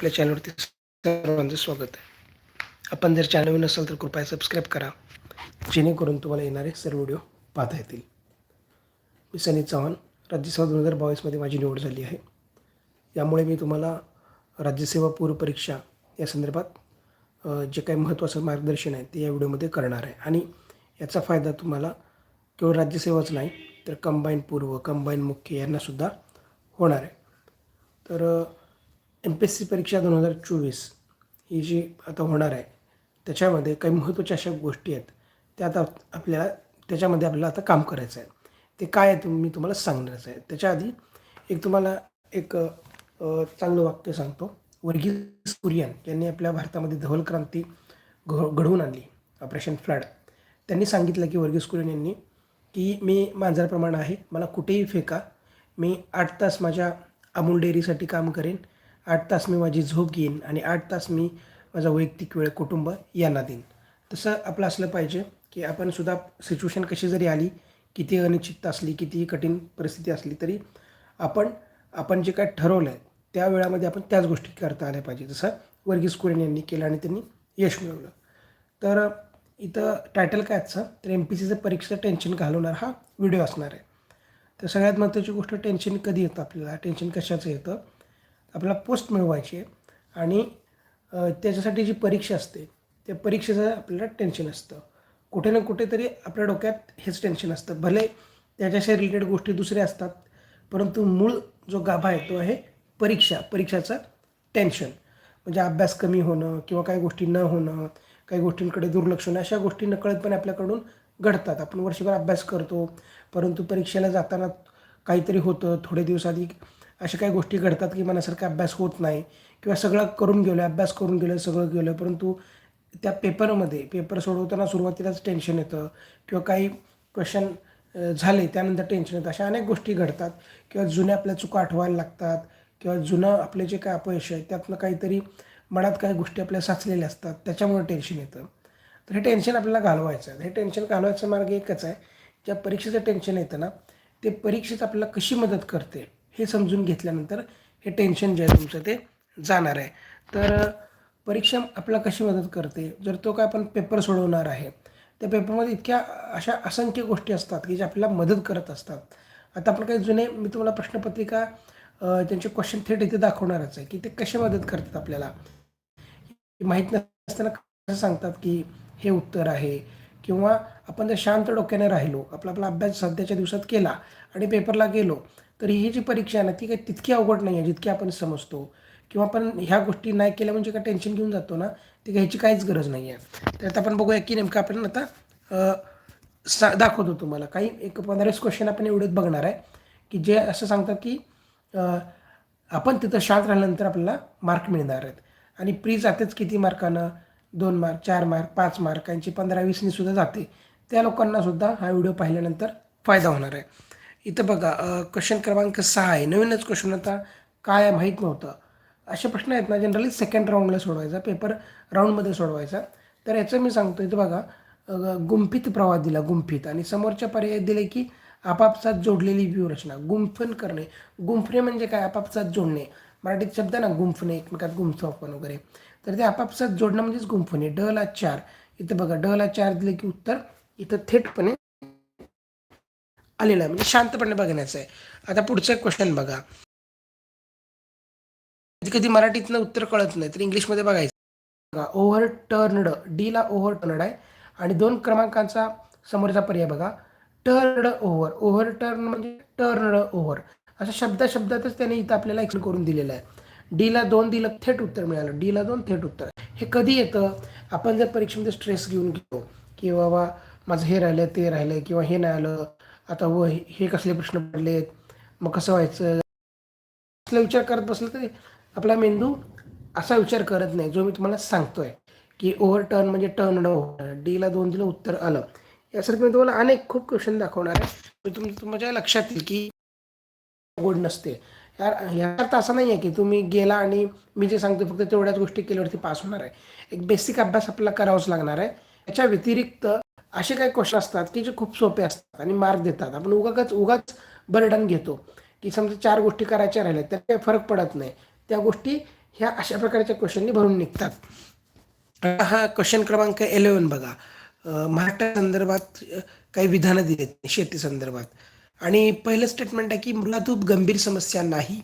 आपल्या चॅनलवरती सर्वांचं स्वागत आहे. आपण जर चॅनल नसाल तर कृपया सबस्क्राईब करा. जेणेकरून तुम्हाला येणारे सर्व व्हिडिओ पाहता येतील. मी सनी चव्हाण राज्यसेवा दोन हजार बावीसमध्ये माझी निवड झाली आहे. यामुळे मी तुम्हाला राज्यसेवा पूर्वपरीक्षा या संदर्भात जे काही महत्त्वाचं मार्गदर्शन आहे ते या व्हिडिओमध्ये करणार आहे. आणि याचा फायदा तुम्हाला केवळ राज्यसेवाच नाही तर कंबाईन पूर्व कंबाईन मुख्य यांनासुद्धा होणार आहे. तर एम पी एस सी परीक्षा दोन हजार चोवीस ही जी आता होणार आहे त्याच्यामध्ये काही महत्त्वाच्या अशा गोष्टी आहेत त्या आता आपल्याला त्याच्यामध्ये आपल्याला आता काम करायचं आहे. ते काय आहे मी तुम्हाला सांगणारच आहे. त्याच्या आधी एक तुम्हाला एक चांगलं वाक्य सांगतो. वर्गीस कुरियन यांनी आपल्या भारतामध्ये धवल क्रांती घ घडवून आणली ऑपरेशन फ्लड. त्यांनी सांगितलं की वर्गीस कुरियन यांनी की मी मांजराप्रमाणे आहे मला कुठेही फेका मी आठ तास माझ्या अमूल डेअरीसाठी काम करेन आठ तास मी माझी झोप घेईन आणि आठ तास मी माझा वैयक्तिक वेळ कुटुंब यांना देईन. तसं आपलं असलं पाहिजे की आपण सुद्धा सिच्युएशन कशी जरी आली किती अनिश्चितता असली कितीही कठीण परिस्थिती असली तरी आपण आपण जे काय ठरवलं आहे त्या वेळामध्ये आपण त्याच गोष्टी करता आल्या पाहिजे. जसं वर्गीस कुरेन यांनी केलं आणि त्यांनी यश मिळवलं. तर इथं टायटल काय आजचं तर एम पी सीचं परीक्षेचं टेन्शन घालवणार हा व्हिडिओ असणार आहे. तर सगळ्यात महत्त्वाची गोष्ट टेन्शन कधी येतं आपल्याला? टेन्शन कशाचं येतं? आपल्याला पोस्ट मिळवायची आहे. आणि त्याच्यासाठी जी परीक्षा असते त्या परीक्षेचं आपल्याला टेन्शन असतं. कुठे ना कुठेतरी आपल्या डोक्यात हेच टेन्शन असतं. भले त्याच्याशी रिलेटेड गोष्टी दुसऱ्या असतात परंतु मूळ जो गाभा आहे तो आहे परीक्षा. परीक्षाचं टेन्शन म्हणजे अभ्यास कमी होणं किंवा काही गोष्टी न होणं काही गोष्टींकडे दुर्लक्ष होणं अशा गोष्टी नकळतपणे आपल्याकडून घडतात. आपण वर्षभर अभ्यास करतो परंतु परीक्षेला जाताना काहीतरी होतं. थोडे दिवस आधी अशा काही गोष्टी घडतात की मनासारखा अभ्यास होत नाही किंवा सगळं करून गेलो अभ्यास करून गेलो सगळं गेलं परंतु त्या पेपरमध्ये पेपर सोडवताना सुरुवातीलाच टेन्शन येतं किंवा काही क्वेश्चन झाले त्यानंतर टेन्शन येतं. अशा अनेक गोष्टी घडतात किंवा जुन्या आपल्या चुका आठवायला लागतात किंवा जुनं आपले जे काय अपयश आहे त्यातनं काहीतरी मनात काही गोष्टी आपल्या साचलेल्या असतात त्याच्यामुळे टेन्शन येतं. तर हे टेन्शन आपल्याला घालवायचं आहे. हे टेन्शन घालवायचा मार्ग एकच आहे. ज्या परीक्षेचं टेन्शन येतं ना ते परीक्षेत आपल्याला कशी मदत करते? हे समजून घेतल्यानंतर हे टेन्शन जे आहे तुमचं ते जाणार आहे. तर परीक्षा आपला कशी मदत करते? जर तो काय आपण पेपर सोडवणार आहे त्या पेपरमध्ये इतक्या अशा असंख्य गोष्टी असतात की ज्या आपल्याला मदत करत असतात. आता आपण काही जुने मी तुम्हाला प्रश्नपत्रिका त्यांचे क्वेश्चन थेट इथे दाखवणारच आहे की ते कसे मदत करतात आपल्याला? माहीत नसताना कसं सांगतात की हे उत्तर आहे? किंवा आपण जर शांत डोक्याने राहिलो आपला आपला अभ्यास सध्याच्या दिवसात केला आणि पेपरला गेलो तर ही जी परीक्षा आहे ना ती काही तितकी अवघड नाही आहे जितकी आपण समजतो. किंवा आपण ह्या गोष्टी नाही केल्या म्हणजे काय टेन्शन घेऊन जातो ना ती घ्यायची काहीच गरज नाही आहे. तर आता आपण बघूया की नेमकं आपण आता सा दाखवतो तुम्हाला. काही एक पंधरावीस क्वेश्चन आपण एवढेच बघणार आहे की जे असं सांगतात की आपण तिथं शांत राहिल्यानंतर आपल्याला मार्क मिळणार आहेत. आणि प्री जातेच किती मार्कानं दोन मार्क चार मार्क पाच मार्कांची पंधरा वीसनी सुद्धा जाते. त्या लोकांना सुद्धा हा व्हिडिओ पाहिल्यानंतर फायदा होणार आहे. इथं बघा क्वेश्चन क्रमांक सहा आहे. नवीनच क्वेश्चन आता काय माहीत नव्हतं. असे प्रश्न आहेत ना जनरली सेकंड राऊंडला सोडवायचा पेपर राऊंडमध्ये सोडवायचा. तर याचं मी सांगतो इथं बघा गुंफित प्रवाह दिला गुंफित. आणि समोरच्या पर्याय दिले की आपापसात जोडलेली व्यूहरचना गुंफन करणे. गुंफणे म्हणजे काय? आपापसात जोडणे. मराठीत शब्द ना गुंफणे एकमेकात गुंफवन वगैरे. तर ते आपापसात जोडणं म्हणजेच गुंफणे. ड ला चार. इथं बघा ड ला चार दिले की उत्तर इथं थेटपणे आलेलं आहे. म्हणजे शांतपणे बघण्याचं आहे. आता पुढचं क्वेश्चन बघा. कधी कधी मराठीतनं उत्तर कळत नाही तर इंग्लिशमध्ये बघायचं. बघा ओव्हर टर्नड डीला ओव्हर टर्नड आहे. आणि दोन क्रमांकांचा समोरचा पर्याय बघा. टर्नड ओव्हर ओव्हर टर्न म्हणजे टर्नड ओव्हर असं शब्दा शब्दातच त्याने इथं आपल्याला एक्सप्लेन करून दिलेलं आहे. डीला दोन दिलं थेट उत्तर मिळालं. डीला दोन थेट उत्तर. हे कधी येतं? आपण जर परीक्षेमध्ये स्ट्रेस घेऊन घेतो की बाबा माझं हे राहिलं ते राहिलं किंवा हे नाही आलं आता व हे कसले प्रश्न पडलेत? मग कसं व्हायचं? असला विचार करत बसलं तरी आपला मेंदू असा विचार करत नाही जो मी तुम्हाला सांगतोय की ओव्हर टर्न म्हणजे टर्न ओव्हर डीला दोन दिलं उत्तर आलं. यासारखं मी तुम्हाला अनेक खूप क्वेश्चन दाखवणार आहे. मी तुम तुमच्या लक्षात येईल की गोड नसते. यार अर्थ असं नाही आहे की तुम्ही गेला आणि मी जे सांगतो फक्त तेवढ्याच गोष्टी केल्यावरती पास होणार आहे. एक बेसिक अभ्यास आपल्याला करावाच लागणार आहे. याच्या व्यतिरिक्त असे काही क्वेश्चन असतात की जे खूप सोपे असतात आणि मार्क देतात. आपण उगाच उगाच बर्डन घेतो की समजा चार गोष्टी करायच्या राहिल्या तर काही फरक पडत नाही. त्या गोष्टी ह्या अशा प्रकारच्या क्वेश्चननी भरून निघतात. हा क्वेश्चन क्रमांक इलेवन बघा. महाराष्ट्रा महाराष्ट्र संदर्भात काही विधानं दिलेत शेती संदर्भात. आणि पहिलं स्टेटमेंट आहे की मृदातूप गंभीर समस्या नाही.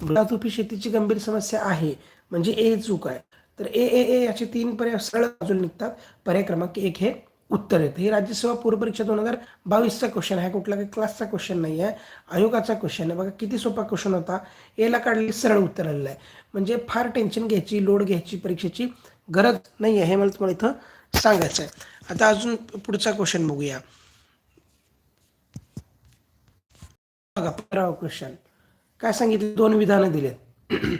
मृदातूप ही शेतीची गंभीर समस्या आहे. म्हणजे ए चूक आहे. तर ए ए ए याचे तीन पर्याय सरळ अजून निघतात. पर्याय क्रमांक एक हे उत्तर येतं. ही राज्यसेवा पूर्व परीक्षा दोन हजार बावीसचा क्वेश्चन आहे. कुठला काही क्लासचा क्वेश्चन नाही आहे. आयोगाचा क्वेश्चन आहे. बघा किती सोपा क्वेश्चन होता. याला काढलेली सरळ उत्तर आलेलं आहे. म्हणजे फार टेन्शन घ्यायची लोड घ्यायची परीक्षेची गरज नाही आहे. हे मला तुम्हाला इथं सांगायचं आहे. आता अजून पुढचा क्वेश्चन बघूया. बघा पंधरावा क्वेश्चन काय सांगितले? दोन विधानं दिलेत.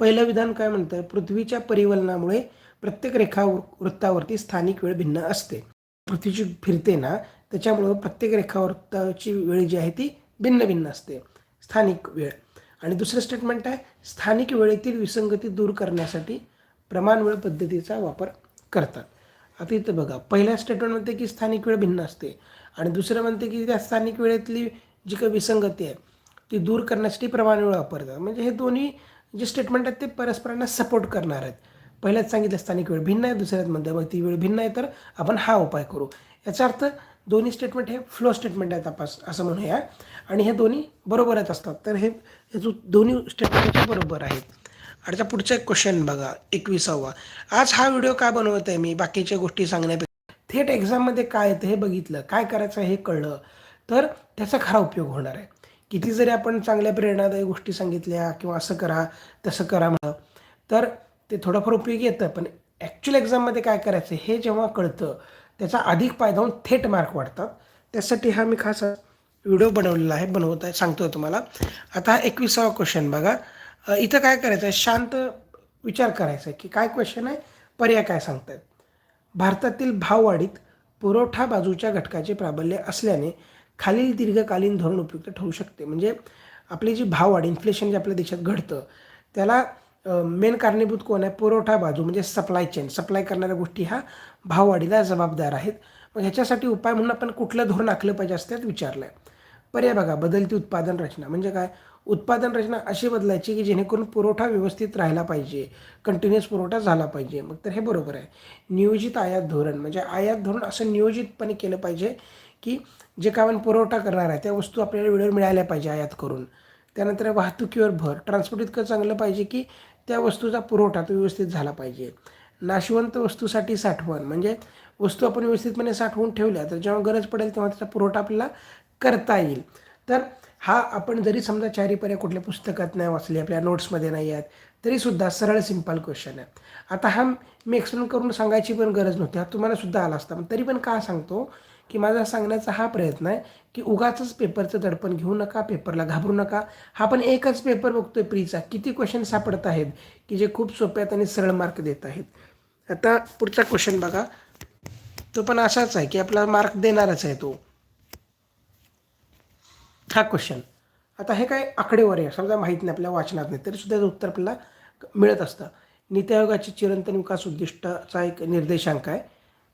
पहिलं विधान काय म्हणतं? पृथ्वीच्या परिवलनामुळे प्रत्येक रेखा वृत्तावरती स्थानिक वेळ भिन्न असते. पृथ्वीची फिरते ना त्याच्यामुळं प्रत्येक रेखावृत्ताची वेळ जी आहे ती भिन्न भिन्न असते. स्थानिक वेळ. आणि दुसरं स्टेटमेंट आहे स्थानिक वेळेतील विसंगती दूर करण्यासाठी प्रमाण वेळ पद्धतीचा वापर करतात. आता इथं बघा पहिल्या स्टेटमेंट म्हणते की स्थानिक वेळ भिन्न असते. आणि दुसरं म्हणते की त्या स्थानिक वेळेतली जी काही विसंगती आहे ती दूर करण्यासाठी प्रमाण वेळ वापरतात. म्हणजे हे दोन्ही जे स्टेटमेंट आहेत ते परस्परांना सपोर्ट करणार आहेत. पहिल्याच सांगितलं स्थानिक वेळ भिन्न आहे दुसऱ्यात म्हणतं मग ती वेळ भिन्न आहे तर आपण हा उपाय करू. याचा अर्थ दोन्ही स्टेटमेंट हे फ्लो स्टेटमेंट आहेत तपास असं म्हणूया. आणि हे दोन्ही बरोबरच असतात. तर हे जो दोन्ही स्टेटमेंट बरोबर आहेत. आता पुढचा एक क्वेश्चन बघा एकविसावा. आज हा व्हिडिओ का बनवत आहे मी? बाकीच्या गोष्टी सांगण्यापेक्षा. थेट एक्झाममध्ये काय येतं हे बघितलं. काय करायचं हे कळलं. तर त्याचा खरा उपयोग होणार आहे. किती जरी आपण चांगल्या प्रेरणादायी गोष्टी सांगितल्या किंवा असं करा तसं करा म्हणा तर ते थोडंफार उपयोगी येतं पण ॲक्च्युअल एक्झाममध्ये काय करायचं हे जेव्हा कळतं त्याचा अधिक फायदा होऊन थेट मार्क वाढतात. त्यासाठी हा मी खास व्हिडिओ बनवलेला आहे बनवत आहे सांगतोय तुम्हाला. आता हा एकविसावा क्वेश्चन बघा. इथं काय करायचं आहे शांत विचार करायचा आहे की काय क्वेश्चन आहे पर्याय काय सांगतायत. भारतातील भाववाढीत पुरवठा बाजूच्या घटकाचे प्राबल्य असल्याने खालील दीर्घकालीन धोरण उपयुक्त ठरू शकते. म्हणजे आपली जी भाववाढ इन्फ्लेशन जे आपल्या देशात घडतं त्याला मेन कारणीभूत कोण आहे? पुरवठा बाजू म्हणजे सप्लाय चेन सप्लाय करणाऱ्या गोष्टी ह्या भाववाढीला जबाबदार आहेत. मग ह्याच्यासाठी उपाय म्हणून आपण कुठलं धोरण आखलं पाहिजे असं त्यात विचारलं आहे पर्याय बघा बदलती उत्पादन रचना. म्हणजे काय? उत्पादन रचना अशी बदलायची की जेणेकरून पुरवठा व्यवस्थित राहिला पाहिजे. कंटिन्युअस पुरवठा झाला पाहिजे. मग तर हे बरोबर आहे. नियोजित आयात धोरण. म्हणजे आयात धोरण असं नियोजितपणे केलं पाहिजे की जे काय आपण पुरवठा करणार आहे त्या वस्तू आपल्याला वेळेवर मिळाल्या पाहिजे आयात करून. त्यानंतर वाहतुकीवर भर. ट्रान्सपोर्ट इतकं चांगलं पाहिजे की त्या वस्तूचा पुरवठा तो व्यवस्थित झाला पाहिजे. नाशवंत वस्तूसाठी साठवण म्हणजे वस्तू आपण व्यवस्थितपणे साठवून ठेवल्या तर जेव्हा गरज पडेल तेव्हा त्याचा पुरवठा आपल्याला करता येईल. तर हा आपण जरी समजा चारी पर्याय कुठल्या पुस्तकात नाही वाचले आपल्या नोट्समध्ये नाही आहेत तरीसुद्धा सरळ सिंपल क्वेश्चन आहे. आता हा मी एक्सप्लेन करून सांगायची पण गरज नव्हती हा तुम्हाला सुद्धा आला असता. तरी पण का सांगतो की माझा सांगण्याचा हा प्रयत्न आहे की उगाच पेपरचं दडपण घेऊ नका पेपरला घाबरू नका. हा पण एकच पेपर बघतोय प्रीचा. किती क्वेश्चन सापडत आहेत की जे खूप सोपे आहेत आणि सरळ मार्क देत आहेत. आता पुढचा क्वेश्चन बघा. तो पण असाच आहे की आपला मार्क देणारच आहे तो. हा क्वेश्चन आता हे काय आकडेवारी आहे. समजा माहीत नाही आपल्या वाचनात नाही तरी सुद्धा उत्तर आपल्याला मिळत असतं. नीती आयोगाची चिरंतन विकास उद्दिष्टाचा एक निर्देशांक आहे.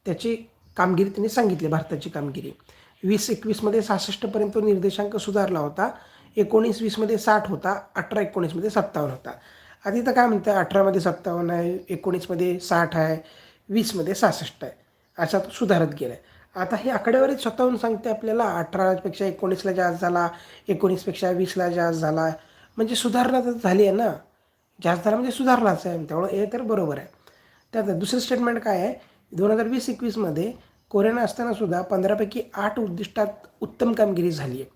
त्याची कामगिरी त्यांनी सांगितली भारताची कामगिरी. वीस एकवीसमध्ये सहासष्टपर्यंत निर्देशांक सुधारला होता. एकोणीस वीसमध्ये साठ होता. अठरा एकोणीसमध्ये सत्तावन्न होता. आता इथं काय म्हणतं अठरामध्ये सत्तावन्न आहे एकोणीसमध्ये साठ आहे वीसमध्ये सहासष्ट आहे. असा तो सुधारत गेला आहे आता हे आकडेवारी स्वतःहून सांगते आपल्याला. अठरापेक्षा एकोणीसला जास्त झाला एकोणीसपेक्षा वीसला जास्त झाला. म्हणजे सुधारणा तर झाली आहे ना. जास्त झाला म्हणजे सुधारणाच आहे. त्यामुळे हे तर बरोबर आहे. त्यात दुसरं स्टेटमेंट काय आहे? दोन हजार वीस एकवीसमध्ये कोरोना असतानासुद्धा पंधरापैकी आठ उद्दिष्टात उत्तम कामगिरी झाली आहे.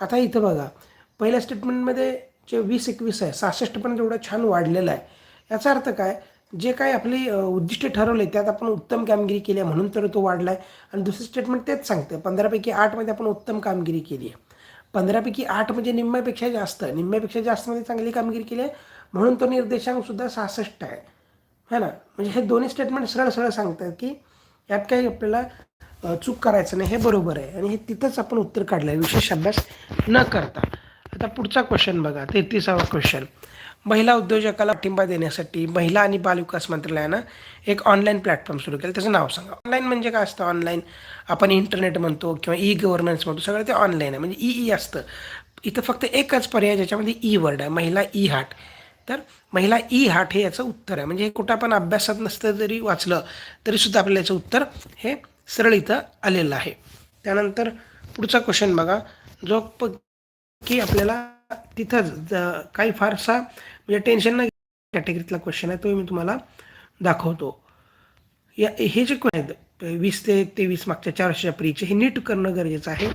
आता इथं बघा पहिल्या स्टेटमेंटमध्ये जे वीस एकवीस आहे सहासष्टपर्यंत एवढं छान वाढलेलं आहे. याचा अर्थ काय? जे काय आपली उद्दिष्ट उद्दिष्टे ठरवले त्यात आपण उत्तम कामगिरी केली आहे म्हणून तर तो वाढला आहे आणि दुसरं स्टेटमेंट तेच सांगते पंधरापैकी आठमध्ये आपण उत्तम कामगिरी केली आहे. पंधरापैकी आठ म्हणजे निम्म्यापेक्षा जास्त. निम्म्यापेक्षा जास्तमध्ये चांगली कामगिरी केली आहे म्हणून तो निर्देशांकसुद्धा सहासष्ट आहे. है ना? म्हणजे हे दोन्ही स्टेटमेंट सरळ सरळ सांगतात की यात काही आपल्याला चूक करायचं नाही हे बरोबर आहे. आणि हे तिथंच आपण उत्तर काढलं आहे विशेष अभ्यास न करता. आता पुढचा क्वेश्चन बघा तेहतीसावा क्वेश्चन महिला उद्योजकाला पाठिंबा देण्यासाठी महिला आणि बालविकास मंत्रालयानं एक ऑनलाईन प्लॅटफॉर्म सुरू केलं. त्याचं नाव सांगा. ऑनलाईन म्हणजे काय असतं? ऑनलाईन आपण इंटरनेट म्हणतो किंवा ई गव्हर्नन्स म्हणतो. सगळं ते ऑनलाईन आहे. म्हणजे ई ई असतं. इथं फक्त एकच पर्याय ज्याच्यामध्ये ई वर्ड आहे. महिला ई हाट तर महिला ई हाट हे याचं उत्तर आहे. म्हणजे हे कुठं आपण अभ्यासात नसतं जरी वाचलं तरीसुद्धा आपल्याला याचं उत्तर हे सरळ इथं आलेलं आहे. त्यानंतर पुढचा क्वेश्चन बघा. जो प की आपल्याला तिथंच काही फारसा म्हणजे टेन्शन न कॅटेगरीतला क्वेश्चन आहे तो मी तुम्हाला दाखवतो. या हे जे कोण आहेत वीस ते तेवीस मागच्या चार वर्षाच्या प्रीचे हे नीट करणं गरजेचं आहे.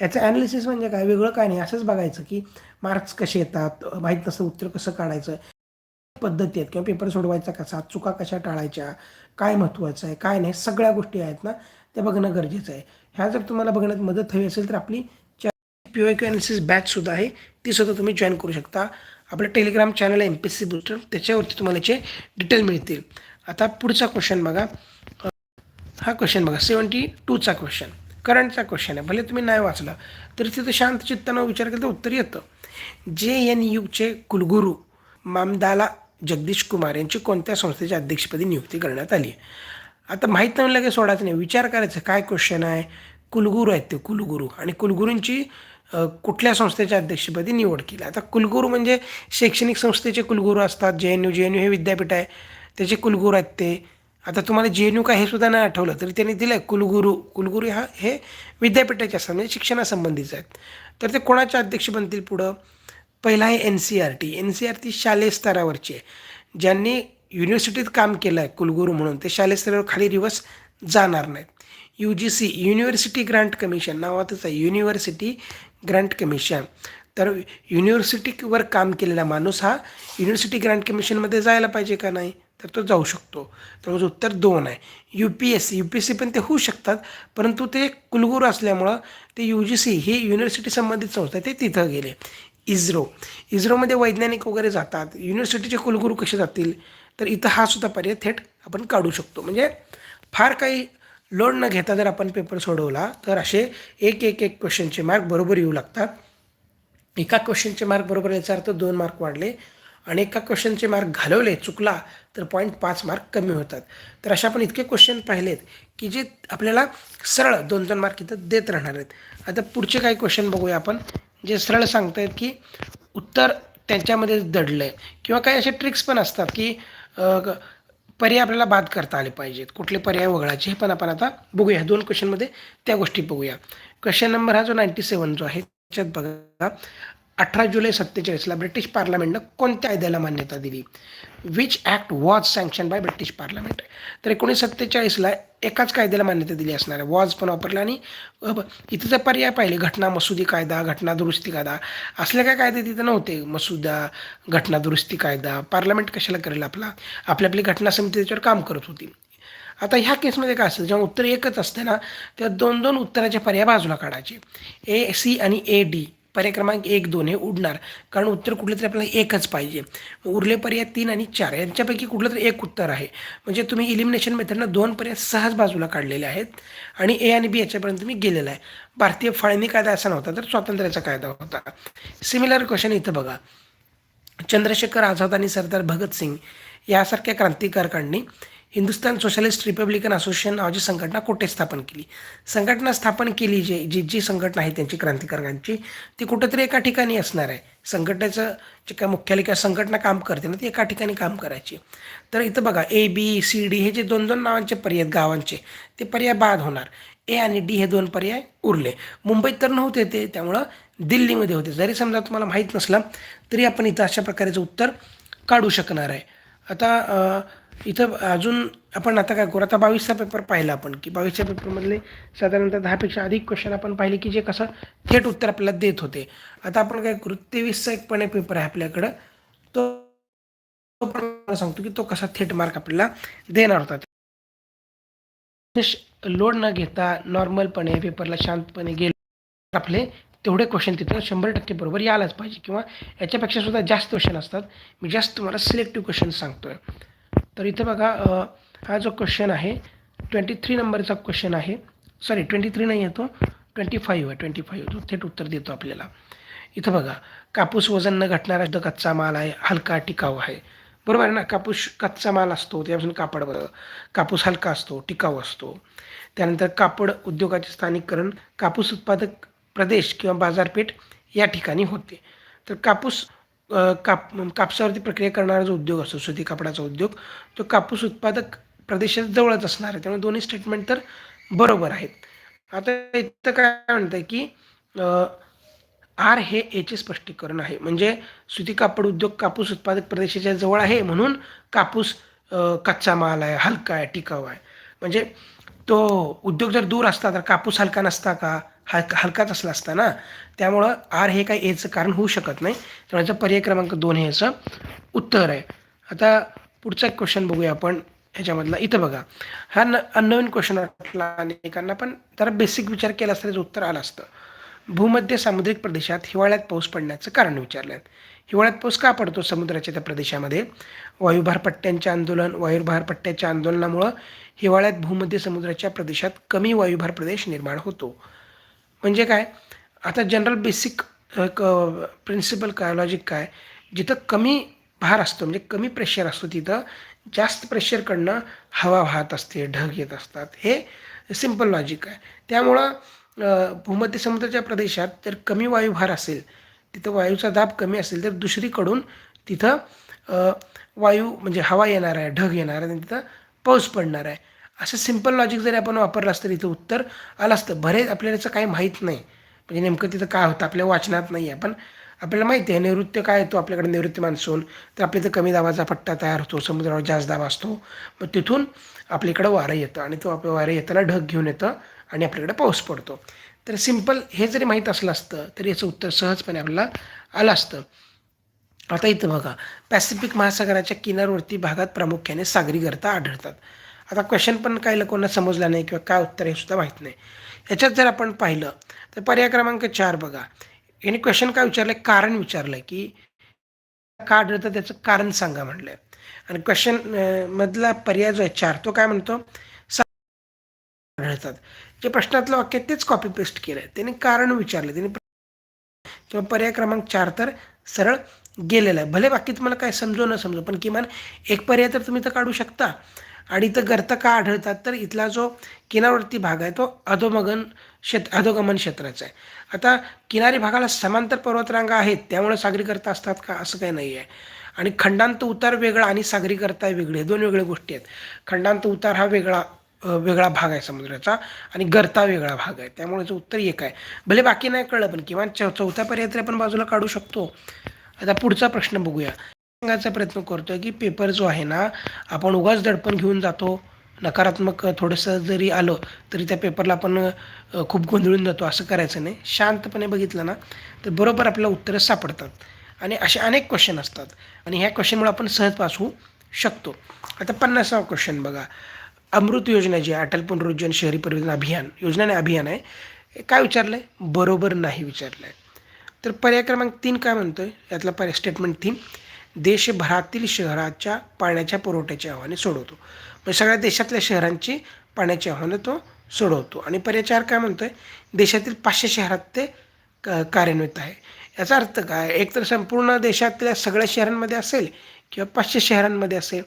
याचं ॲनालिसिस म्हणजे काय? वेगळं काय नाही. असंच बघायचं की मार्क्स कसे येतात माहीत नसतं उत्तर कसं काढायचं. पद्धती आहेत किंवा पेपर सोडवायचा कसा चुका कशा टाळायच्या काय महत्त्वाचं आहे काय नाही सगळ्या गोष्टी आहेत ना त्या बघणं गरजेचं आहे. ह्या जर तुम्हाला बघण्यात मदत हवी असेल तर आपली पी ओ क्यू ॲनालिसिस बॅचसुद्धा आहे. ती सुद्धा तुम्ही जॉईन करू शकता. आपलं टेलिग्राम चॅनल आहे M P S C booster त्याच्यावरती तुम्हाला याचे डिटेल मिळतील. आता पुढचा क्वेश्चन बघा. हा क्वेश्चन बघा सेवन्टी टूचा क्वेश्चन करंटचा क्वेश्चन आहे. भले तुम्ही नाही वाचला तरी तिथं शांत चित्तानं विचार केला तर उत्तर येतं. जे एन यूचे कुलगुरू मामदाला जगदीश कुमार यांची कोणत्या संस्थेच्या अध्यक्षपदी नियुक्ती करण्यात आली आहे? आता माहीत नाही लगेच सोडायचं नाही. विचार करायचं काय क्वेश्चन आहे? कुलगुरू आहेत ते कुलगुरू. आणि कुलगुरूंची कुठल्या संस्थेच्या अध्यक्षपदी निवड केली? आता कुलगुरू म्हणजे शैक्षणिक संस्थेचे कुलगुरू असतात J N U J N U हे विद्यापीठ आहे. त्याचे कुलगुरू आहेत ते. आता तुम्हाला जे एन यू काय हे सुद्धा नाही आठवलं तरी त्यांनी दिलं आहे कुलगुरू. कुलगुरू हा हे विद्यापीठाचे असतात म्हणजे शिक्षणासंबंधीचं आहेत. तर ते कोणाच्या अध्यक्ष बनतील पुढं? पहिला आहे N C R T N C R T शालेय स्तरावरची आहे. ज्यांनी युनिव्हर्सिटीत काम केलं आहे कुलगुरू म्हणून ते शालेय स्तरावर खाली रिवर्स जाणार नाहीत. U G C university grant commission नावातच आहे युनिव्हर्सिटी ग्रँट कमिशन तर युनिव्हर्सिटीवर काम केलेला माणूस हा युनिव्हर्सिटी ग्रँट कमिशनमध्ये जायला पाहिजे का नाही? तर तो जाऊ शकतो. तर माझं उत्तर दोन आहे. U P S C U P S C पण ते होऊ शकतात परंतु ते कुलगुरू असल्यामुळं ते यू जी सी ही युनिव्हर्सिटी संबंधित संस्था आहे, ते तिथं गेले. इस्रो. इस्रोमध्ये वैज्ञानिक वगैरे जातात. युनिव्हर्सिटीचे कुलगुरू कसे जातील? तर इथं हा सुद्धा पर्याय थेट आपण काढू शकतो. म्हणजे फार काही लोड न घेता जर आपण पेपर सोडवला तर असे एक एक एक क्वेश्चनचे मार्क बरोबर येऊ लागतात. एका क्वेश्चनचे मार्क बरोबर याचा अर्थ दोन मार्क वाढले. आणि एका क्वेश्चनचे मार्क घालवले चुकला तर पॉईंट पाच मार्क कमी होतात. तर अशा आपण इतके क्वेश्चन पाहिलेत की जे आपल्याला सरळ दोन दोन मार्क इथं देत राहणार आहेत. आता पुढचे काही क्वेश्चन बघूया आपण जे सरळ सांगतायत की उत्तर त्यांच्यामध्ये दडलं आहे किंवा काही असे ट्रिक्स पण असतात की पर्याय आपल्याला बाद करता आले पाहिजेत. कुठले पर्याय वगळायचे हे पण आपण आता बघूया. दोन क्वेश्चनमध्ये त्या गोष्टी बघूया. क्वेश्चन नंबर हा जो नाईन्टी सेवन जो आहे त्याच्यात बघा. अठरा जुलै सत्तेचाळीसला ब्रिटिश पार्लमेंटनं कोणत्या कायद्याला मान्यता दिली? Which act was sanction by British parliament तर एकोणीस सत्तेचाळीसला एकाच कायद्याला मान्यता दिली असणार आहे. वॉज पण वापरला आणि अ, इथं जर पर्याय पाहिले. घटना मसुदी कायदा घटना दुरुस्ती कायदा. असले काय कायदे तिथं नव्हते. मसुदा घटना दुरुस्ती कायदा. पार्लमेंट कशाला करेल आपला? आपली आपली घटना समिती त्याच्यावर काम करत होती. आता ह्या केसमध्ये काय असतं जेव्हा उत्तर एकच असते ना तेव्हा दोन दोन उत्तराचे पर्याय बाजूला काढायचे. ए सी आणि ए डी पर्याय क्रमांक एक दोन हे उडणार. कारण उत्तर कुठलं तरी आपल्याला एकच पाहिजे. उरले पर्याय तीन आणि चार यांच्यापैकी कुठलं तरी एक उत्तर आहे. म्हणजे तुम्ही इलिमिनेशन मेथडनं दोन पर्याय सहज बाजूला काढलेले आहेत. आणि ए आणि बी याच्यापर्यंत तुम्ही गेलेला आहे. भारतीय फाळणी कायदा असा नव्हता तर स्वातंत्र्याचा कायदा होता. सिमिलर क्वेश्चन इथं बघा. चंद्रशेखर आझाद आणि सरदार भगतसिंग यासारख्या क्रांतिकारकांनी हिंदुस्थान सोशलिस्ट रिपब्लिकन असोसिएशन नावाची संघटना कुठे स्थापन केली? संघटना स्थापन केली जे जी जी संघटना आहे त्यांची क्रांतिकारकांची ती कुठेतरी एका ठिकाणी असणार आहे. संघटनेचं जे काय मुख्यालय किंवा संघटना काम करते ना ती एका ठिकाणी काम करायची. तर इथं बघा ए बी सी डी हे जे दोन दोन नावांचे पर्याय आहेत गावांचे ते पर्याय बाद होणार. ए आणि डी हे दोन पर्याय उरले. मुंबईत तर नव्हते ते त्यामुळं दिल्लीमध्ये होते. जरी समजा तुम्हाला माहीत नसलं तरी आपण इथं अशा प्रकारचं उत्तर काढू शकणार आहे. आता इथं अजून आपण आता काय करू? आता बावीसचा पेपर पाहिला आपण की बावीसच्या पेपरमधले साधारणतः दहापेक्षा अधिक क्वेश्चन आपण पाहिले की जे कसं थेट उत्तर आपल्याला देत होते. आता आपण काय करू? तेवीसचा एक पण एक पेपर आहे आपल्याकडं. तो पण सांगतो की तो कसा थेट मार्क आपल्याला देणार होता. लोड न घेता नॉर्मलपणे पेपरला शांतपणे गेले आपले तेवढे क्वेश्चन तिथं शंभर टक्के बरोबर यायलाच पाहिजे किंवा याच्यापेक्षा सुद्धा जास्त क्वेश्चन असतात. मी जास्त तुम्हाला सिलेक्टिव्ह क्वेश्चन सांगतोय. तर इथं बघा हा जो क्वेश्चन आहे ट्वेंटी थ्री नंबरचा क्वेश्चन आहे. सॉरी ट्वेंटी थ्री नाही येतो ट्वेंटी फाईव्ह आहे ट्वेंटी फाईव्ह तो थेट उत्तर देतो आपल्याला. इथं बघा कापूस वजन न घटणारा जो कच्चा माल आहे हलका टिकाऊ आहे. बरोबर आहे ना? कापूस कच्चा माल असतो त्यापासून कापड कापूस हलका असतो टिकाऊ असतो. त्यानंतर कापड उद्योगाचे स्थानिककरण कापूस उत्पादक प्रदेश किंवा बाजारपेठ या ठिकाणी होते. तर कापूस काप कापसावरती प्रक्रिया करणारा जो उद्योग असतो सुती कापडाचा उद्योग तो कापूस उत्पादक प्रदेशात जवळच असणार आहे. त्यामुळे दोन्ही स्टेटमेंट तर बरोबर आहेत. आता इथं काय म्हणतं आहे की आर हे याचे स्पष्टीकरण आहे. म्हणजे सुती कापड उद्योग कापूस उत्पादक प्रदेशाच्या जवळ आहे म्हणून कापूस कच्चा माल आहे हलका आहे टिकाऊ आहे. म्हणजे तो उद्योग जर दूर असता तर कापूस हलका नसता का? हलका हलकाच असला असता ना त्यामुळं आर हे काही याचं कारण होऊ शकत नाही. त्यामुळे याचा पर्याय क्रमांक दोन हे याचं उत्तर आहे. आता पुढचा एक क्वेश्चन बघूया आपण. ह्याच्यामधला इथं बघा. हा न नवीन क्वेश्चन वाटला अनेकांना पण जरा बेसिक विचार केला असता त्याचं उत्तर आलं असतं. भूमध्य सामुद्रिक प्रदेशात हिवाळ्यात पाऊस पडण्याचं कारण विचारलं हिवाळ्यात पाऊस का पडतो समुद्राच्या त्या प्रदेशामध्ये? वायुभार पट्ट्यांचे आंदोलन वायुभार पट्ट्याच्या आंदोलनामुळं हिवाळ्यात भूमध्य समुद्राच्या प्रदेशात कमी वायुभार प्रदेश निर्माण होतो. म्हणजे काय? आता जनरल बेसिक एक प्रिन्सिपल काय लॉजिक काय? जिथं कमी भार असतो म्हणजे कमी प्रेशर असतो तिथं जास्त प्रेशरकडनं हवा वाहत असते ढग येत असतात. हे सिंपल लॉजिक आहे. त्यामुळं भूमध्य समुद्राच्या प्रदेशात जर कमी वायुभार असेल तिथं वायूचा दाब कमी असेल तर दुसरीकडून तिथं वायू म्हणजे हवा येणार आहे ढग येणार आहे आणि तिथं पाऊस पडणार आहे. असं सिंपल लॉजिक जरी आपण वापरलं असतं इथं उत्तर आलं असतं. बरेच आपल्याला याचं काही माहीत नाही. म्हणजे नेमकं तिथं काय होतं आपल्या वाचनात नाही आहे. पण आपल्याला माहिती आहे नैऋत्य काय येतो आपल्याकडे नैऋत्य मान्सून. तर आपल्या इथं कमी दाबाचा पट्टा तयार होतो समुद्रावर जास्त दाब असतो. मग तिथून आपल्याकडं वारं येतं आणि तो आपलं वारं येताना ढग घेऊन येतं आणि आपल्याकडे पाऊस पडतो. तर सिंपल हे जरी माहीत असलं असतं तरी याचं उत्तर सहजपणे आपल्याला आलं असतं. आता इथं बघा पॅसिफिक महासागराच्या किनारवर्ती भागात प्रामुख्याने सागरी गर्ता आढळतात. आता क्वेश्चन पण काही लोकांना समजला नाही किंवा काय उत्तर हे सुद्धा माहीत नाही. याच्यात जर आपण पाहिलं तर पर्याय क्रमांक चार बघा. याने क्वेश्चन काय विचारलं आहे कारण विचारलं आहे की का आढळतं? त्याचं कारण सांगा म्हटलं आहे आणि क्वेश्चन मधला पर्याय जो आहे चार तो काय म्हणतो? आढळतात. जे प्रश्नातलं वाक्य तेच कॉपी पेस्ट केलं आहे त्याने कारण विचारलं. त्याने किंवा पर्याय क्रमांक चार तर सरळ गेलेला आहे. भले बाकी तुम्हाला काय समजो न समजो पण किमान एक पर्याय तर तुम्ही तर काढू शकता. आणि इथं गर्त का आढळतात? तर इथला जो किनारवर्ती भाग आहे तो अधोमगन क्षेत्र अधोगमन क्षेत्राचा आहे. आता किनारी भागाला समांतर पर्वतरांगा आहेत त्यामुळे सागरी गर्त असतात का? असं काही नाही आहे आणि खंडांत उतार वेगळा आणि सागरी गर्ता वेगळे दोन वेगळ्या गोष्टी आहेत. खंडांत उतार हा वेगळा वेगळा भाग आहे समुद्राचा आणि गर्ता वेगळा भाग आहे. त्यामुळे उत्तर एक आहे. भले बाकी नाही कळलं पण किमान चौ चौथा पर्याय तरी आपण बाजूला काढू शकतो. आता पुढचा प्रश्न बघूया. सांगायचा प्रयत्न करतोय की पेपर जो आहे ना आपण उगाच दडपण घेऊन जातो. नकारात्मक थोडंसं जरी आलं तरी त्या पेपरला आपण खूप गोंधळून जातो असं करायचं नाही. शांतपणे बघितलं ना तर बरोबर आपल्याला उत्तरं सापडतात. आणि असे अनेक क्वेश्चन असतात. आणि ह्या क्वेश्चनमुळे आपण सहज पास होऊ शकतो. आता पन्नासावा क्वेश्चन बघा. अमृत योजना जी आहे अटल पुनरुज्जन शहरी परिवर्तन अभियान योजना आणि अभियान आहे. काय विचारलं आहे बरोबर नाही विचारलं आहे तर पर्याय क्रमांक तीन काय म्हणतोय? यातला पर्याय स्टेटमेंट तीन. देशभरातील शहराच्या पाण्याच्या पुरवठ्याची आव्हाने सोडवतो. म्हणजे सगळ्या देशातल्या शहरांची पाण्याची आव्हानं तो सोडवतो. आणि पर्याय चार काय आहे देशातील पाचशे शहरात ते क कार्यान्वित आहे. याचा अर्थ काय? एक तर संपूर्ण देशातल्या सगळ्या शहरांमध्ये असेल किंवा पाचशे शहरांमध्ये असेल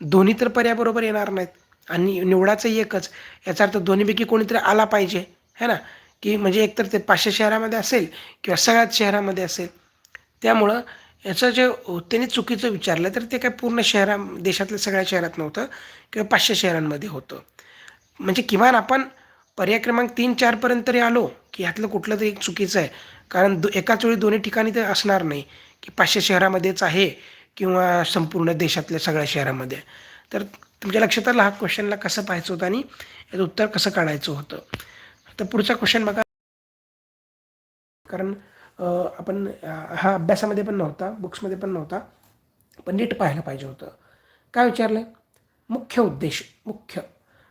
दोन्ही तर पर्याबरोबर येणार नाहीत. आणि निवडाचं एकच याचा अर्थ दोन्हीपैकी कोणीतरी आला पाहिजे है ना? की म्हणजे एकतर ते पाचशे शहरामध्ये असेल किंवा सगळ्याच शहरामध्ये असेल. त्यामुळं याचं जे त्याने चुकीचं विचारलं तर ते काय पूर्ण शहरा देशातल्या सगळ्या शहरात नव्हतं किंवा पाचशे शहरांमध्ये होतं. म्हणजे किमान आपण पर्याय क्रमांक तीन चारपर्यंत तरी आलो की ह्यातलं कुठलं तरी एक चुकीचं आहे. कारण दो एकाच वेळी दोन्ही ठिकाणी ते असणार नाही की पाचशे शहरामध्येच आहे किंवा संपूर्ण देशातल्या सगळ्या शहरामध्ये. तर तुमच्या लक्षात आलं हा क्वेश्चनला कसं पाहायचं होतं आणि याचं उत्तर कसं काढायचं होतं? तर पुढचा क्वेश्चन बघा. कारण आपण हा अभ्यासामध्ये पण नव्हता बुक्समध्ये पण नव्हता पण नीट पाहायला पाहिजे होतं. काय विचारलं मुख्य उद्देश मुख्य.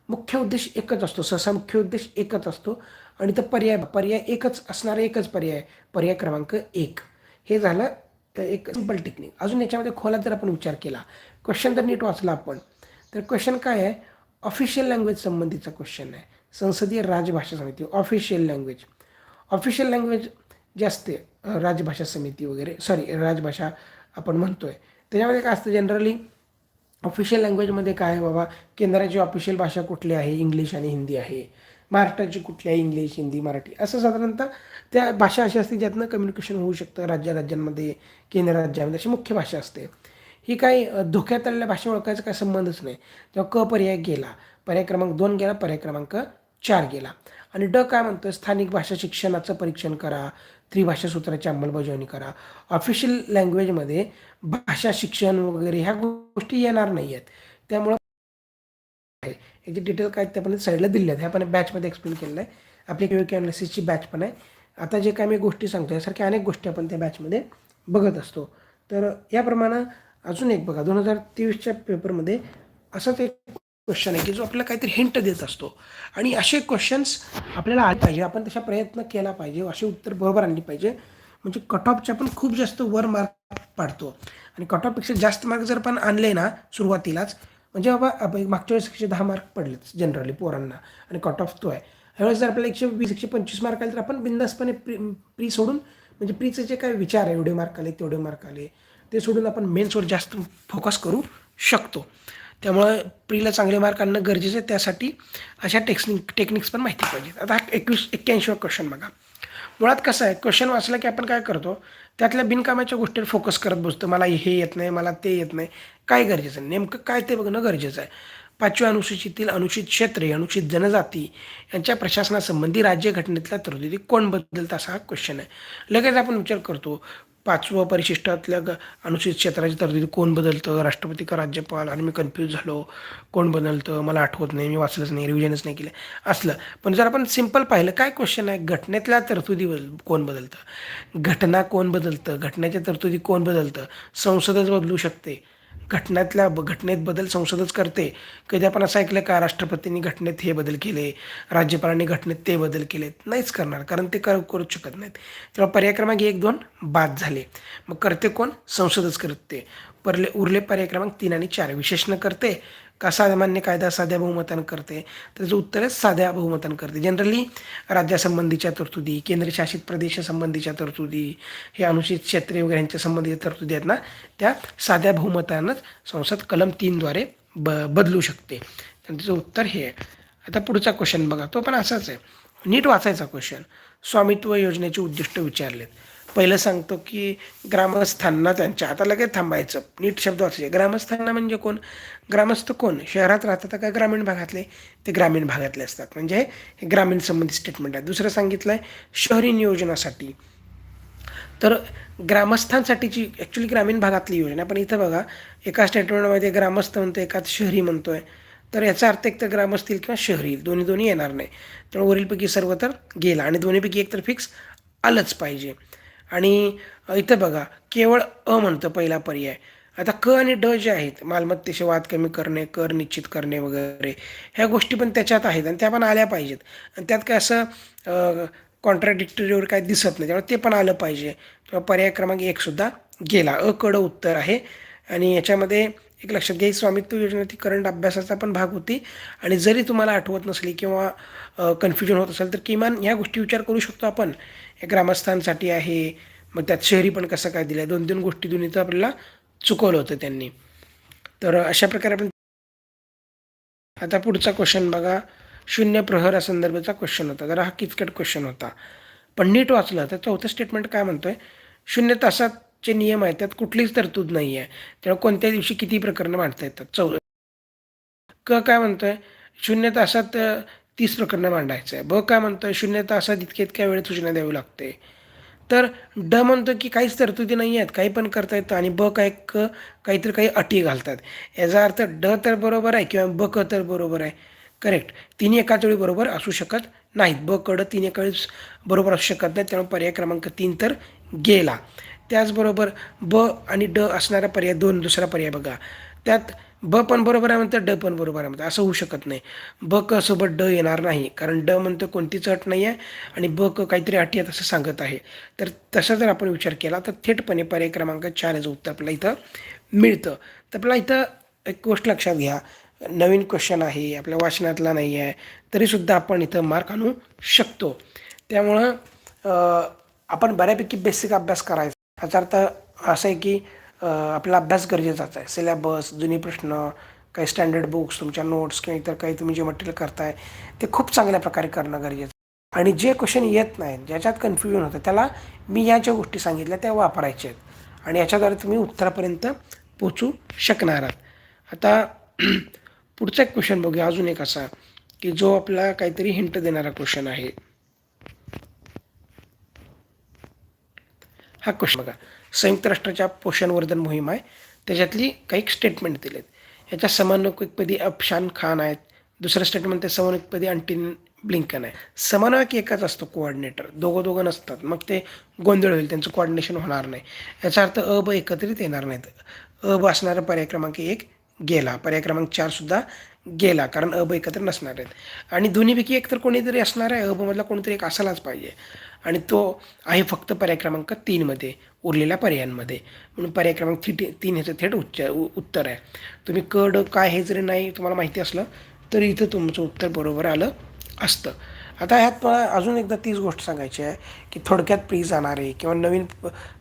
मुख्य उद्देश एकच असतो सहसा मुख्य उद्देश एकच असतो आणि तर पर्याय पर्याय एकच असणारा एकच पर्याय पर्याय क्रमांक एक. हे झालं तर एक सिंपल टेक्निक अजून याच्यामध्ये खोला जर आपण विचार केला क्वेश्चन जर नीट वाचला आपण. तर क्वेश्चन काय आहे? ऑफिशियल लँग्वेज संबंधीचा क्वेश्चन आहे. संसदीय राजभाषा समिती ऑफिशियल लँग्वेज ऑफिशियल लँग्वेज जास्त असते राजभाषा समिती वगैरे सॉरी राजभाषा आपण म्हणतोय. त्याच्यामध्ये काय असतं जनरली ऑफिशियल लँग्वेजमध्ये काय आहे बाबा? केंद्राची ऑफिशियल भाषा कुठली आहे? इंग्लिश आणि हिंदी आहे. महाराष्ट्राची कुठली आहे? इंग्लिश हिंदी मराठी. असं साधारणतः त्या भाषा अशी असते ज्यातनं कम्युनिकेशन होऊ शकतं राज्या राज्यांमध्ये केंद्र राज्यामध्ये अशी मुख्य भाषा असते. ही काही धोक्यात आलेल्या भाषा ओळखायचा काही संबंधच नाही. तेव्हा क पर्याय गेला पर्याय क्रमांक दोन गेला पर्याय क्रमांक चार गेला. आणि ड काय म्हणतो स्थानिक भाषा शिक्षणाचं परीक्षण करा. त्रिभाषा सूत्राची अंमलबजावणी करा. ऑफिशियल लँग्वेजमध्ये भाषा शिक्षण वगैरे ह्या गोष्टी येणार नाही आहेत त्यामुळं याचे याची डिटेल काय त्या पण साईडला दिले आहेत. ह्या पण बॅचमध्ये एक्सप्लेन केलेलं आहे. आपली क्यू अनालिसिसची बॅच पण आहे. आता जे काय मी गोष्टी सांगतो यासारख्या अनेक गोष्टी आपण त्या बॅचमध्ये बघत असतो. तर याप्रमाणे अजून एक बघा. दोन हजार तेवीसच्या पेपरमध्ये असंच एक क्वेश्चन आहे की जो आपल्याला काहीतरी हिंट देत असतो. आणि असे क्वेश्चन्स आपल्याला आले पाहिजे. आपण तशा प्रयत्न केला पाहिजे. असे उत्तर बरोबर आणली पाहिजे. म्हणजे कट ऑफच्या पण खूप जास्त वर मार्क पाडतो. आणि कट ऑफपेक्षा जास्त मार्क जर पण आणले ना सुरुवातीलाच म्हणजे बाबा मागच्या वेळेस एकशे दहा मार्क पडलेच जनरली पोरांना. आणि कट ऑफ तो आहे. ह्यावेळेस जर आपल्याला एकशे वीस एकशे पंचवीस मार्क आले तर आपण बिंदासपणे प्री प्री सोडून म्हणजे प्रीचे जे काय विचार आहे एवढे मार्क आले तेवढे मार्क आले ते सोडून आपण मेन्सवर जास्त फोकस करू शकतो. त्यामुळं प्रीला चांगले मार्क आणणं गरजेचं आहे. त्यासाठी अशा टेक्निक टेक्निक्स पण माहिती पाहिजेत. आता हा एकवीस एक्क्याऐंशीवा क्वेश्चन बघा. मुळात कसं आहे क्वेश्चन वाचला की आपण काय करतो त्यातल्या बिनकामाच्या गोष्टीवर फोकस करत बसतो. मला हे येत नाही मला ते येत नाही. काय गरजेचं आहे? नेमकं काय ते बघणं गरजेचं आहे. पाचव्या अनुसूचितील अनुचित क्षेत्रे अनुचित जनजाती यांच्या प्रशासनासंबंधी राज्यघटनेतल्या तरतुदी कोण बदलतं असा हा क्वेश्चन आहे. लगेच आपण विचार करतो पाचवं परिशिष्टातल्या ग अनुसूचित क्षेत्राची तरतुदी कोण बदलतं? राष्ट्रपती का राज्यपाल? आणि मी कन्फ्यूज झालो. कोण बदलतं? मला आठवत नाही. मी वाचलंच नाही. रिव्हिजनच नाही केलं. असलं. पण जर आपण सिंपल पाहिलं काय क्वेश्चन आहे? घटनेतल्या तरतुदी बदल कोण बदलतं? घटना कोण बदलतं? घटनेच्या तरतुदी कोण बदलतं? संसदच बदलू शकते. घटनेतल्या ब- घटनेत बदल संसदच करते. कधी आपण असं ऐकलं का राष्ट्रपतींनी घटनेत हे बदल केले राज्यपालांनी घटनेत ते बदल केले नाहीच करणार कारण ते कर करूच शकत नाहीत. तेव्हा पर्याय क्रमांक एक दोन बाद झाले. मग करते कोण? संसदच करते. परले उरले पर्याय क्रमांक तीन आणि चार. विशेषण करते. का सामान्य कायदा साध्या बहुमतानं करते? त्याचं उत्तर आहे साध्या बहुमतानं करते. जनरली राज्यासंबंधीच्या तरतुदी केंद्रशासित प्रदेशासंबंधीच्या तरतुदी हे अनुसूचित क्षेत्रे वगैरे यांच्या संबंधीच्या तरतुदी आहेत ना त्या साध्या बहुमतानंच संसद कलम तीनद्वारे ब बदलू शकते. त्याचं उत्तर हे आहे. आता पुढचा क्वेश्चन बघा. तो पण असाच आहे. नीट वाचायचा क्वेश्चन स्वामित्व योजनेचे उद्दिष्ट विचारलेत. पहिलं सांगतो की ग्रामस्थांना त्यांच्या आता लगेच थांबायचं. नीट शब्द वाचायचे. ग्रामस्थांना म्हणजे कोण? ग्रामस्थ कोण? शहरात राहतात का ग्रामीण भागातले? ते ग्रामीण भागातले असतात. म्हणजे हे ग्रामीण संबंधित स्टेटमेंट आहे. दुसरं सांगितलं आहे शहरी नियोजनासाठी. तर ग्रामस्थांसाठीची ॲक्च्युली ग्रामीण भागातली योजना पण इथं बघा एका स्टेटमेंटमध्ये ग्रामस्थ म्हणतो एकाच शहरी म्हणतो आहे तर याचा अर्थ एक तर किंवा शहरी दोन्ही दोन्ही येणार नाही. तर वरीलपैकी सर्व तर गेला आणि दोन्हीपैकी एक तर फिक्स आलंच पाहिजे. आणि इथं बघा केवळ अ म्हणतं पहिला पर्याय. आता क आणि ड जे आहेत मालमत्तेचे वाद कमी करणे कर निश्चित करणे वगैरे ह्या गोष्टी पण त्याच्यात आहेत आणि त्या पण आल्या पाहिजेत. आणि त्यात काय असं कॉन्ट्राडिक्टरीवर काय दिसत नाही त्यामुळे ते पण आलं पाहिजे. किंवा पर्याय क्रमांक एकसुद्धा गेला. अकडं उत्तर आहे. आणि याच्यामध्ये एक लक्षात घ्या स्वामित्व योजना ती करंट अभ्यासाचा पण भाग होती. आणि जरी तुम्हाला आठवत नसली किंवा कन्फ्युजन होत असेल तर किमान ह्या गोष्टी विचार करू शकतो आपण. हे ग्रामस्थांसाठी आहे. मग त्यात शहरी पण कसं काय दिलं आहे दोन दोन गोष्टी दोन्ही तर आपल्याला चुकवलं होतं त्यांनी. तर अशा प्रकारे आपण आता पुढचा क्वेश्चन बघा. शून्य प्रहरासंदर्भाचा क्वेश्चन होता. जरा हा किचकट क्वेश्चन होता. पण नीट वाचलं तर चौथं स्टेटमेंट काय म्हणतोय? शून्य तासाचे नियम आहेत त्यात कुठलीच तरतूद नाही आहे त्यामुळे कोणत्या दिवशी किती प्रकरणं मांडता येतात. चौ क काय म्हणतोय? शून्य तासात तीस प्रकरणं मांडायचं आहे ब काय म्हणतं शून्य तासात इतक्या इतक्या वेळेत सूचना द्यावी लागते. तर ड म्हणतो की काहीच तरतुदी नाही आहेत काही पण करता येतं आणि ब काय क काहीतरी काही अटी घालतात. याचा अर्थ ड तर बरोबर आहे किंवा ब क तर बरोबर आहे. करेक्ट तिन्ही एकाच वेळी बरोबर असू शकत नाहीत. ब कडं तीन एका वेळेस बरोबर असू शकत नाही त्यामुळे पर्याय क्रमांक तीन तर गेला. त्याचबरोबर ब आणि ड असणारा पर्याय दोन दुसरा पर्याय बघा. त्यात ब पण बरोबर आहे म्हणतं ड पण बरोबर आहे म्हणतं. असं होऊ शकत नाही. ब क सोबत ड येणार नाही. कारण ड म्हणतं कोणतीच अट नाही आहे आणि ब क काहीतरी अटी आहेत असं सांगत आहे. तर तसा जर आपण विचार केला तर थेटपणे पर्याय क्रमांक चार याचं उत्तर आपल्याला इथं मिळतं. तर आपल्याला इथं एक गोष्ट लक्षात घ्या. नवीन क्वेश्चन आहे आपल्या वाचनातला नाही आहे तरीसुद्धा आपण इथं मार्क आणू शकतो. त्यामुळं आपण बऱ्यापैकी बेसिक अभ्यास करायचा. याचा अर्थ असं आहे की आपला अभ्यास गरजेचाच आहे. सिलेबस जुनी प्रश्न काही स्टँडर्ड बुक्स तुमच्या नोट्स किंवा इतर काही तुम्ही जे मटेरियल करताय ते खूप चांगल्या प्रकारे करणं गरजेचं आहे. आणि जे क्वेश्चन येत नाहीत ज्याच्यात कन्फ्युजन होतं त्याला मी या ज्या गोष्टी सांगितल्या त्या वापरायच्या आहेत. आणि याच्याद्वारे तुम्ही उत्तरापर्यंत पोचू शकणार आहात. आता पुढचा एक क्वेश्चन बघूया. अजून एक असा की जो आपला काहीतरी हिंट देणारा क्वेश्चन आहे. हा क्वेश्चन बघा. संयुक्त राष्ट्राच्या पोषणवर्धन मोहीम आहे. त्याच्यातली काही स्टेटमेंट दिलेत. याच्या समन्वयकपदी अफशान खान आहेत. दुसरं स्टेटमेंट ते समन्वयकपदी अंटीन ब्लिंकन आहे. समन्वयक एकच असतो कोऑर्डिनेटर दोघं दोघं नसतात. मग ते गोंधळ होईल. त्यांचं कोऑर्डिनेशन होणार नाही. याचा अर्थ अ ब एकत्रित येणार नाहीत. अ ब असणारा पर्याय क्रमांक एक गेला. पर्याय क्रमांक चारसुद्धा गेला कारण अब एकत्र नसणार आहेत. आणि दोन्हीपैकी एक तर कोणीतरी असणार आहे अबमधला कोणीतरी एक असायलाच पाहिजे. आणि तो आहे फक्त पर्याय क्रमांक तीनमध्ये उरलेल्या पर्यायांमध्ये. म्हणून पर्याय क्रमांक थी तीन ह्याचं थेट उच्च उ- उत्तर आहे. तुम्ही कड काय हे जरी नाही तुम्हाला माहिती असलं तरी इथं तुमचं उत्तर बरोबर आलं असतं. आता ह्यात मला अजून एकदा तीच गोष्ट सांगायची आहे की थोडक्यात प्री जाणारे किंवा नवीन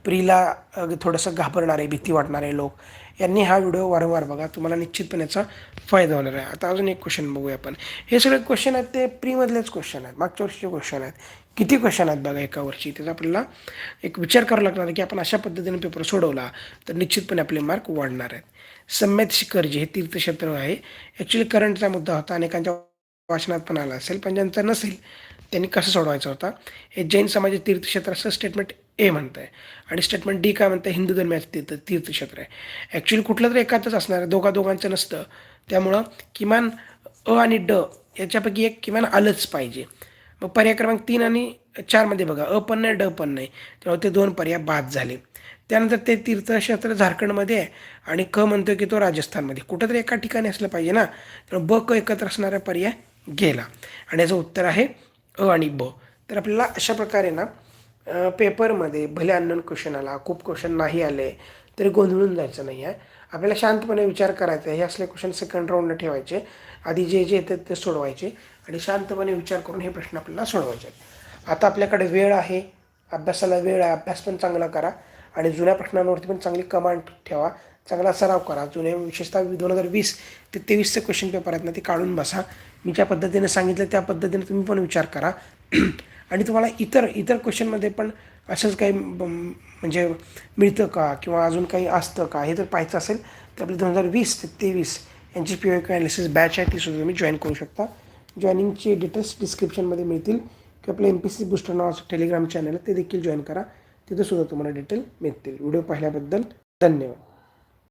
प्रीला थोडंसं घाबरणारे भीती वाटणारे लोक यांनी हा व्हिडिओ वारंवार बघा. तुम्हाला निश्चितपणे याचा फायदा होणार आहे. आता अजून एक क्वेश्चन बघूया आपण. हे सगळे क्वेश्चन आहेत ते प्रीमधलेच क्वेश्चन आहेत. मागच्या वर्षीचे क्वेश्चन आहेत. किती क्वेश्चन आहेत बघा एका वर्षी? त्याचा आपल्याला एक विचार करावा लागणार आहे की आपण अशा पद्धतीने पेपर सोडवला तर निश्चितपणे आपले मार्क वाढणार आहेत. सम्यत शिखरजी हे तीर्थक्षेत्र आहे. ॲक्च्युली करंटचा मुद्दा होता अनेकांच्या वाचनात पण आला असेल पण ज्यांचा नसेल त्यांनी कसं सोडवायचा होता? हे जैन समाजाचे तीर्थक्षेत्र असं स्टेटमेंट ए म्हणतं आहे आणि स्टेटमेंट डी काय म्हणतं हिंदू धर्माचं तीर्थ तीर्थक्षेत्र आहे. ॲक्च्युली कुठलं तरी एकातच असणार आहे दोघा दोघांचं नसतं. त्यामुळं किमान अ आणि ड याच्यापैकी एक किमान आलंच पाहिजे. मग पर्याय क्रमांक तीन आणि चारमध्ये बघा अ पण नाही ड पण नाही. त्यामुळे ते दोन पर्याय बाद झाले. त्यानंतर ते तीर्थक्षेत्र झारखंडमध्ये आहे आणि क म्हणतो की तो राजस्थानमध्ये. कुठंतरी एका ठिकाणी असलं पाहिजे ना. तर ब क एकत्र असणारा पर्याय गेला. आणि याचं उत्तर आहे अ आणि ब. तर आपल्याला अशा प्रकारे ना पेपरमध्ये भले अननोन क्वेश्चन आला खूप क्वेश्चन नाही आले तरी गोंधळून जायचं नाही आहे. आपल्याला शांतपणे विचार करायचा आहे. हे असले क्वेश्चन सेकंड राऊंडला ठेवायचे. आधी जे जे येतात ते सोडवायचे. आणि शांतपणे विचार करून हे प्रश्न आपल्याला सोडवायचे आहेत. आता आपल्याकडे वेळ आहे. अभ्यासाला वेळ आहे. अभ्यास पण चांगला करा. आणि जुन्या प्रश्नांवरती पण चांगली कमांड ठेवा. चांगला सराव करा. जुने विशेषतः दोन हजार वीस ते तेवीसचे क्वेश्चन पेपर आहेत ना ते काढून बसा. मी ज्या पद्धतीने सांगितलं त्या पद्धतीने तुम्ही पण विचार करा. आणि तुम्हाला इतर इतर क्वेश्चनमध्ये पण असंच काही ब- म्हणजे मिळतं का? किंवा अजून काही असतं का? हे जर पाहायचं असेल तर आपली दोन हजार वीस ते तेवीस यांची पी ओ ॲनालिसिस बॅच आहे. ती सुद्धा तुम्ही जॉईन करू शकता. जॉईनिंगचे डिटेल्स डिस्क्रिप्शनमध्ये मिळतील. किंवा आपलं एम पी सी बुस्टर नावाचं टेलिग्राम चॅनल आहे ते देखील जॉईन करा. तिथंसुद्धा तुम्हाला डिटेल मिळतील. व्हिडिओ पाहिल्याबद्दल धन्यवाद.